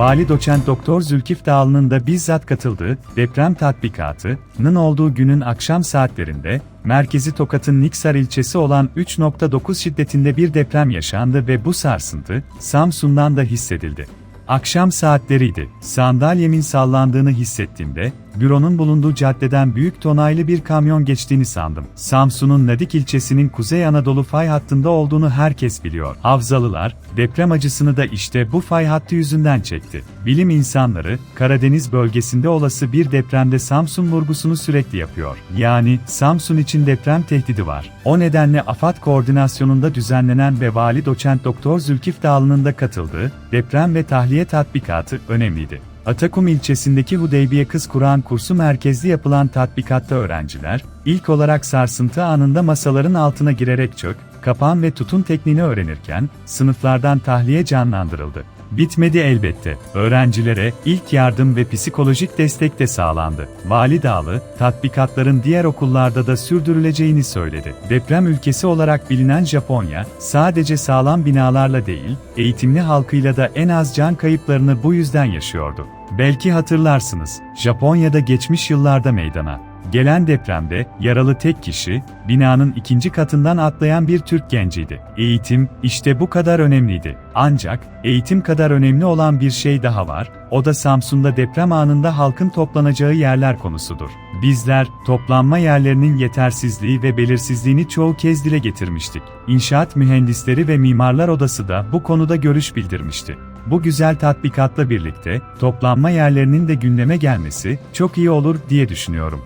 Vali Doçent Doktor Zülkif Dağlı'nın da bizzat katıldığı deprem tatbikatının olduğu günün akşam saatlerinde, merkezi Tokat'ın Niksar ilçesi olan 3.9 şiddetinde bir deprem yaşandı ve bu sarsıntı, Samsun'dan da hissedildi. Akşam saatleriydi. Sandalyemin sallandığını hissettiğimde, büronun bulunduğu caddeden büyük tonaylı bir kamyon geçtiğini sandım. Samsun'un Nadik ilçesinin Kuzey Anadolu fay hattında olduğunu herkes biliyor. Havzalılar, deprem acısını da işte bu fay hattı yüzünden çekti. Bilim insanları, Karadeniz bölgesinde olası bir depremde Samsun vurgusunu sürekli yapıyor. Yani, Samsun için deprem tehdidi var. O nedenle AFAD koordinasyonunda düzenlenen ve Vali Doçent Doktor Zülkif Dağlı'nın da katıldığı deprem ve tahliye tatbikatı önemliydi. Atakum ilçesindeki Hudeybiye Kız Kur'an kursu merkezli yapılan tatbikatta öğrenciler, ilk olarak sarsıntı anında masaların altına girerek çök, kapan ve tutun tekniğini öğrenirken, sınıflardan tahliye canlandırıldı. Bitmedi elbette. Öğrencilere ilk yardım ve psikolojik destek de sağlandı. Vali Dağlı, tatbikatların diğer okullarda da sürdürüleceğini söyledi. Deprem ülkesi olarak bilinen Japonya, sadece sağlam binalarla değil, eğitimli halkıyla da en az can kayıplarını bu yüzden yaşıyordu. Belki hatırlarsınız, Japonya'da geçmiş yıllarda meydana Gelen depremde yaralı tek kişi, binanın ikinci katından atlayan bir Türk genciydi. Eğitim, işte bu kadar önemliydi. Ancak, eğitim kadar önemli olan bir şey daha var, o da Samsun'da deprem anında halkın toplanacağı yerler konusudur. Bizler, toplanma yerlerinin yetersizliği ve belirsizliğini çoğu kez dile getirmiştik. İnşaat Mühendisleri ve Mimarlar Odası da bu konuda görüş bildirmişti. Bu güzel tatbikatla birlikte, toplanma yerlerinin de gündeme gelmesi çok iyi olur diye düşünüyorum.